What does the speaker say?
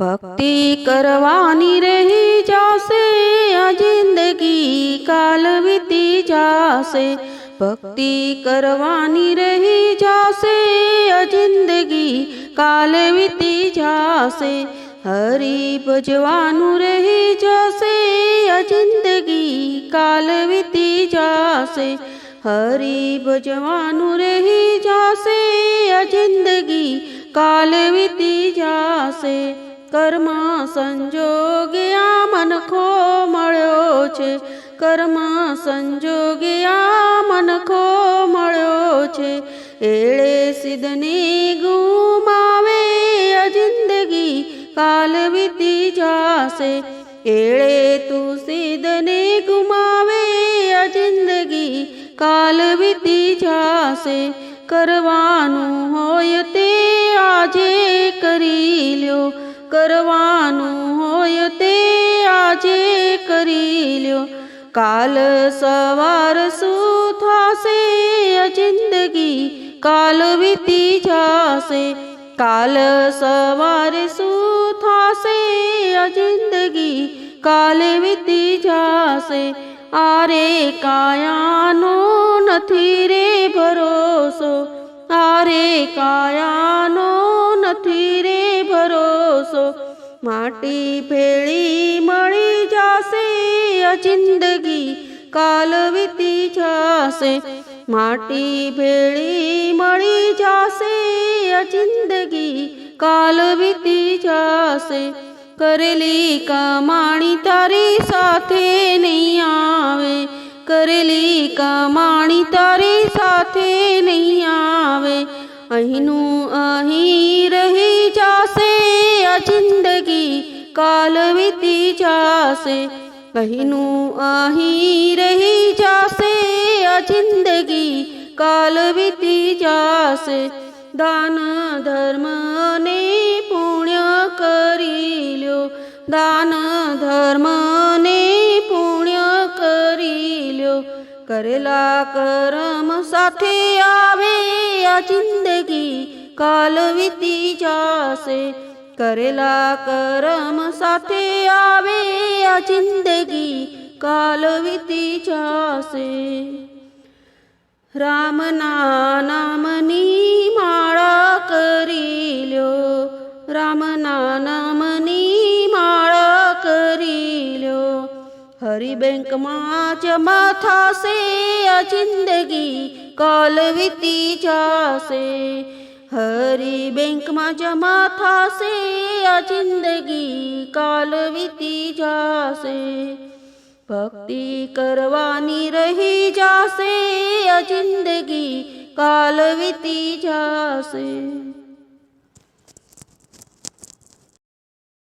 भक्ति करवानी रही जासे जिंदगी काल बीती जासे भक्ति करवानी रही जासे जिंदगी काल बीती जासे हरी भजवानू रही जासे जिंदगी काल बीती जासे हरी भजवानू रही जासे जिंदगी काल बीती जासे કર્મ સંજોગે મનખો મળ્યો છે કર્મ સંજોગે આ મનખો મળ્યો છે એળે સિદ્ધને ગુમાવે જિંદગી કાલ વીતી જાશે એળે તું સિદ્ધને ગુમાવે જિંદગી કાલ વીતી જાશે કરવાનું હોય તે આજે કરી લ્યો કરવાનું હોય તે આજે કરી લ્યો કાલ સવાર શું થશે જિંદગી કાલ વીતી જશે કાલ સવાર શું થશે જિંદગી કાલ વીતી જશે આરે કાયાનો નથી રે ભરોસો આરે કાયાનો નથી માટી ભેળી મળી જશે આ જિંદગી કાળ વીતી જાશે માટી ભેળી મળી જશે આ જિંદગી કાળ વીતી જાશે કરેલી કામણી તારી સાથે નહીં આવે કરેલી કામણી તારી સાથે નહીં આવે અહીનું અહી રહી જશે આ જિંદગી काल बीती जासे कहिनू आही रही जासे आ जिंदगी काल बीती जासे दान धर्म ने पुण्य करी लो दान धर्म ने पुण्य करी लो करेला कर्म साथे आवे आ जिंदगी काल बीती जासे કરેલા કરમ સાથે આવે આ જિંદગી કાલ વીતી જશે રામના નામની માળા કરી લ્યો રામના નામની માળા કરી લ્યો હરી બેંકમાં જમા થશે આ જિંદગી કાલ વીતી જશે हरी बैंक में जमा था से आ जिंदगी काल वीती जासे भक्ति करवानी रही जासे आ जिंदगी काल वीती जासे